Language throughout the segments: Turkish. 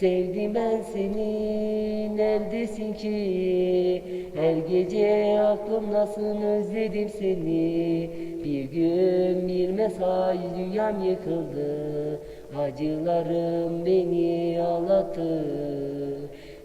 Sevdim ben seni neredesin ki Her gece aklımdasın özledim seni Bir gün bir mesaj dünyam yıkıldı Acılarım beni ağlattı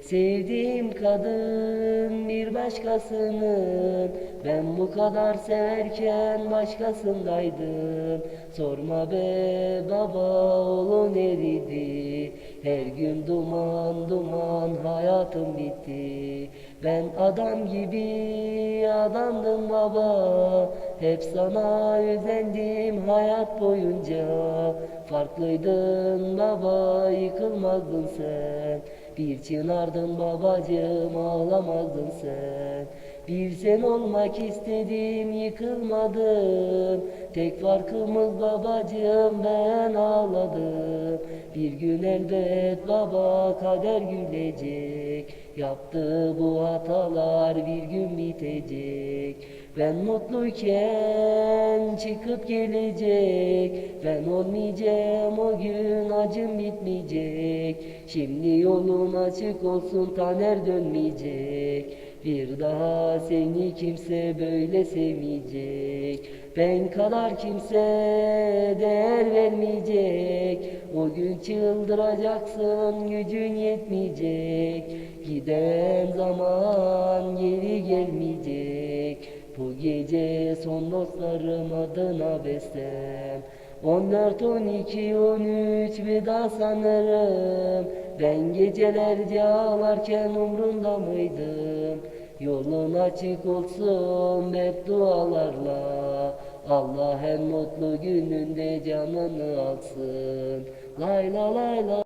Sevdiğim kadın bir başkasının. Ben bu kadar severken başkasındaydım. Sorma be baba oğlun eridi. Her gün duman duman hayatım bitti. Ben adam gibi adamdım baba. Hep sana özendim hayat boyunca Farklıydın baba yıkılmazdın sen. Bir çınardın babacığım ağlamazdın sen. Bir sen olmak istedim yıkılmadım Tek farkımız babacığım ben ağladım. Bir gün elbet baba kader gülecek. Yaptığı bu hatalar bir gün bitecek Ben mutluyken çıkıp gelecek. Ben olmayacağım o gün acım bitmeyecek. Şimdi yolun açık olsun taner dönmeyecek. Bir daha seni kimse böyle sevmeyecek. Ben kadar kimse değer vermeyecek. O gün çıldıracaksın gücün yetmeyecek. Giden zaman geri gelmeyecek Bu gece son dostlarım adına bestem. 14, 12, 13 veda sanırım. Ben gecelerce ağlarken umrunda mıydım? Yolun açık olsun hep dualarla. Allah en mutlu gününde canını alsın. Lay la lay la